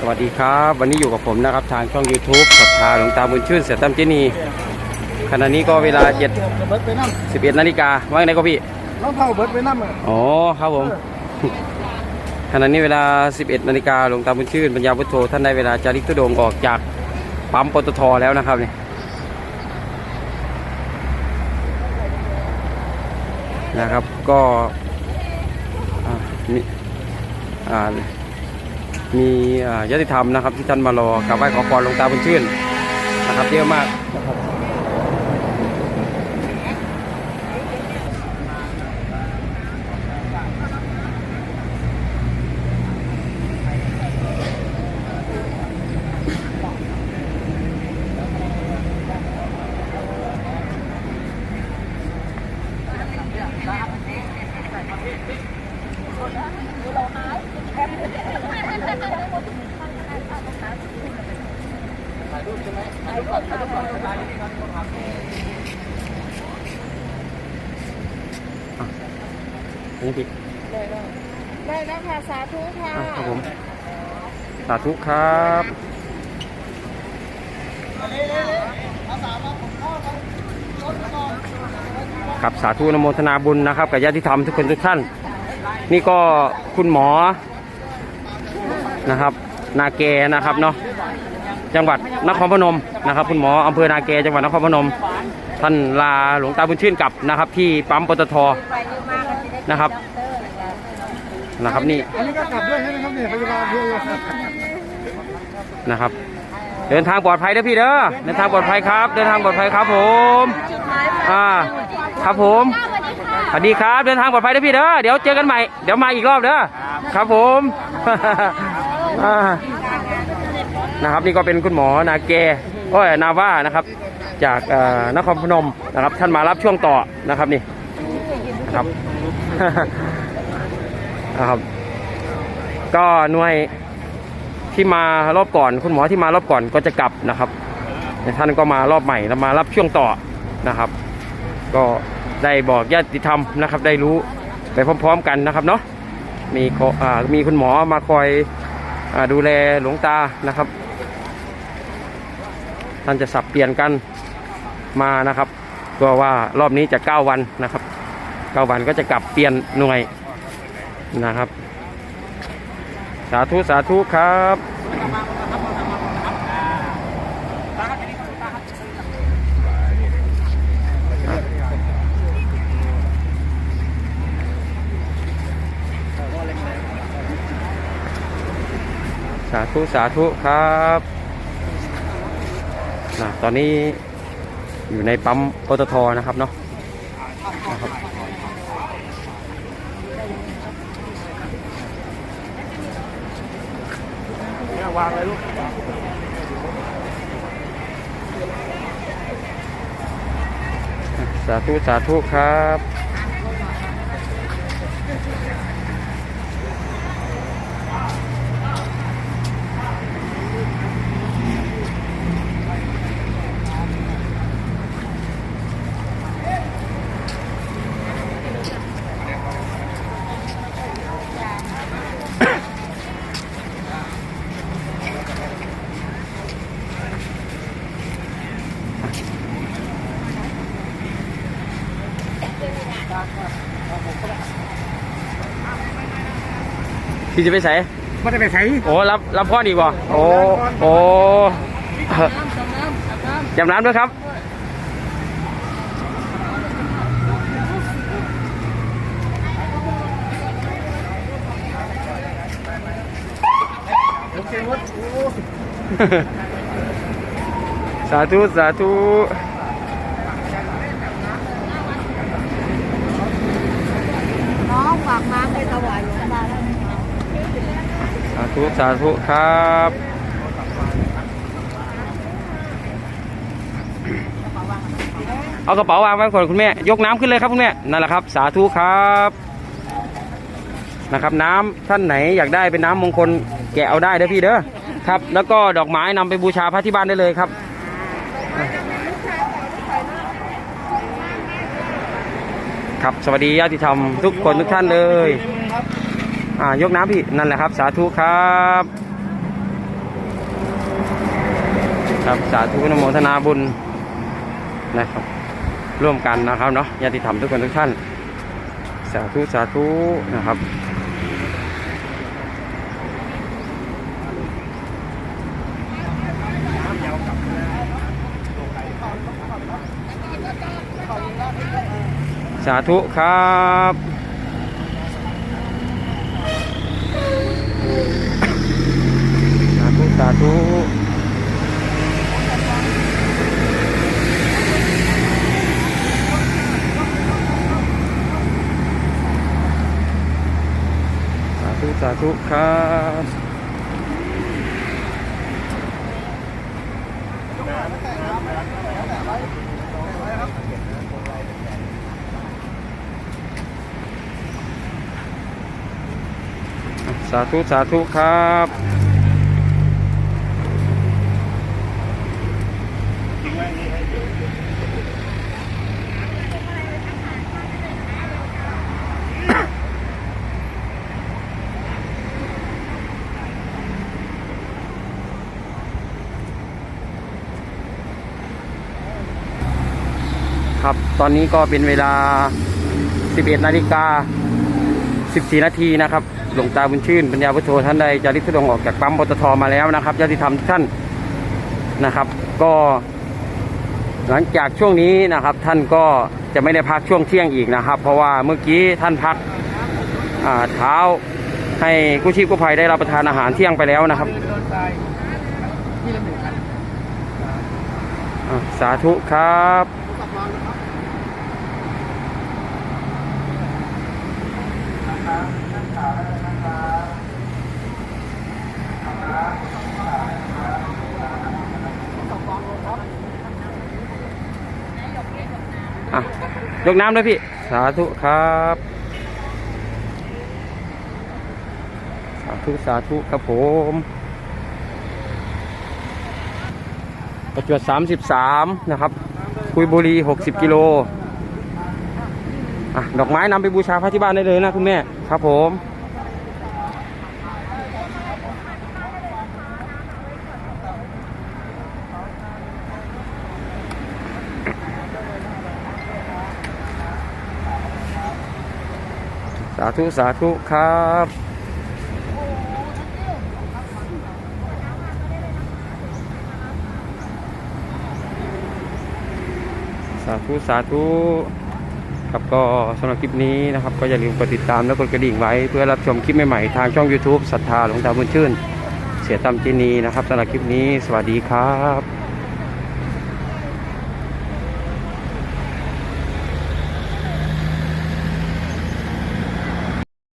สวัสดีครับ วันนี้อยู่กับผมนะครับทางช่อง YouTube ศรัทธาหลวงตาบุญชื่นเสียตั้มเจนีขณะนี้ก็เวลา7เบิร์ดไปนั่ง11นาฬิกาว่าไงก็พี่น้องเท่าเบิร์ดไปนั่งอะอ๋อครับผมขณะนี้เวลา 11นาฬิกาหลวงตาบุญชื่นปัญญาพุทโธท่านได้เวลาจาริกตุดงค์ออกจากปั๊มปตทแล้วนะครับนี่นะครับก็อ่ามีอ่า มีอ่าญาติธรรมนะครับ ที่ท่านมารอกราบไหว้ขอพรหลวงตาบุญชื่นนะครับเยอะมาก นะครับนี่พี่ได้แล้วค่ะสาธุค่ะครับผมสาธุครับครับสาธุนโมทนาบุญนะครับกับญาติธรรมทุกคนทุกท่าน นี่ก็คุณหมอนะครับ นาเกนะครับเนาะ จังหวัดนครพนมนะครับ คุณหมออำเภอนาเกจังหวัดนครพนม ท่านลาหลวงตาบุญชื่นกลับนะครับ ที่ปั๊มปตทนะครับนะครับนี่อันนี้ก็กลับด้วยใช่ไหมครับเนี่ยพยาบาลเพื่อนเรานะครับ เดินทางปลอดภัยเด้อพี่เด้อเดินทางปลอดภัยครับ เดินทางปลอดภัยครับผมอ่าครับผมสวัสดีครับ เดินทางปลอดภัยเด้อพี่เด้อเดี๋ยวเจอกันใหม่เดี๋ยวมาอีกรอบเด้อครับผมอ่า นะครับ นี่ก็เป็นคุณหมอนาเกโอ้ยนาว่านะครับ จากเอ่อนครพนมนะครับ ท่านมารับช่วงต่อนะครับนี่นะครับนะครับ ก็หน่วยที่มารอบก่อน คุณหมอที่มารอบก่อนก็จะกลับนะครับแต่ท่านก็มารอบใหม่แล้วมารับช่วงต่อนะครับ ก็ได้บอกญาติธรรมนะครับ ได้รู้ไปพร้อม ๆ กันนะครับเนาะมีขออ่ามีคุณหมอมาคอยอาดูแลหลวงตานะครับ ท่านจะสับเปลี่ยนกันมานะครับก็ว่ารอบนี้จะ 9 วันนะครับ 9 วันก็จะกลับเปลี่ยนหน่วยนะครับ สาธุสาธุครับสาธุสาธุครับ นะตอนนี้อยู่ในปั๊มปตทนะครับเนาะนะครับวางเลยลูกสาธุ สาธุครับ พี่จะไปใส่ไม่ได้ไปใส่โอ้รับรับพ่อดีกว่าโอ้โอ้จำน้ำด้วยครับโอเควัดโอ้สาธุสาธุ น้องฝากน้ำไปถวายหลวงตาแล้ว สา ธุสาธุครับเอากระเป๋าวางไว้ก่อนคุณแม่ ยกน้ำขึ้นเลยครับคุณแม่นั่นแหละครับ สาธุครับนะครับ น้ำท่านไหนอยากได้เป็นน้ำมงคลแกะเอาได้เด้อพี่เด้อครับ แล้วก็ดอกไม้นำไปบูชาพระที่บ้านได้เลยครับครับสวัสดีญาติธรรมทุกคนทุกท่านเลย อ่ายกน้ำพี่นั่นแหละครับ สาธุครับ ครับสาธุนโมทนาบุญนะครับ ร่วมกันนะครับเนาะญาติธรรมทุกคนทุกท่าน สาธุสาธุนะครับสาธุครับ สาธุสาธุ สาธุครับสาธุ สาธุ ครับ ตอนนี้ก็เป็นเวลา 11นาฬิกา 14 นาทีนะครับ หลวงตาบุญชื่น ปัญญาพุทโธท่านได้จาริกทุดงออกจากปั๊มปตทมาแล้วนะครับญาติธรรมท่านนะครับ ก็หลังจากช่วงนี้นะครับท่านก็จะไม่ได้พักช่วงเที่ยงอีกนะครับ เพราะว่าเมื่อกี้ท่านพักอาเท้าให้กู้ชีพกู้ภัยได้รับประทานอาหารเที่ยงไปแล้วนะครับ สาธุครับ ยกน้ำด้วยพี่ สาธุครับ สาธุสาธุครับผมประจวบสามสิบสามนะครับ คุยบุรีหกสิบกิโลอะดอกไม้นำไปบูชาพระที่บ้านได้เลยนะคุณแม่ ครับผม ธุสาธุครับสาธุสาธุครับก็สำหรับคลิปนี้นะครับ ก็อย่าลืมกดติดตามและกดกระดิ่งไว้ เพื่อรับชมคลิปใหม่ๆ ทางช่อง YouTube ศรัทธาหลวงตาบุญชื่น เสียตามจินีนะครับสำหรับคลิปนี้ สวัสดีครับ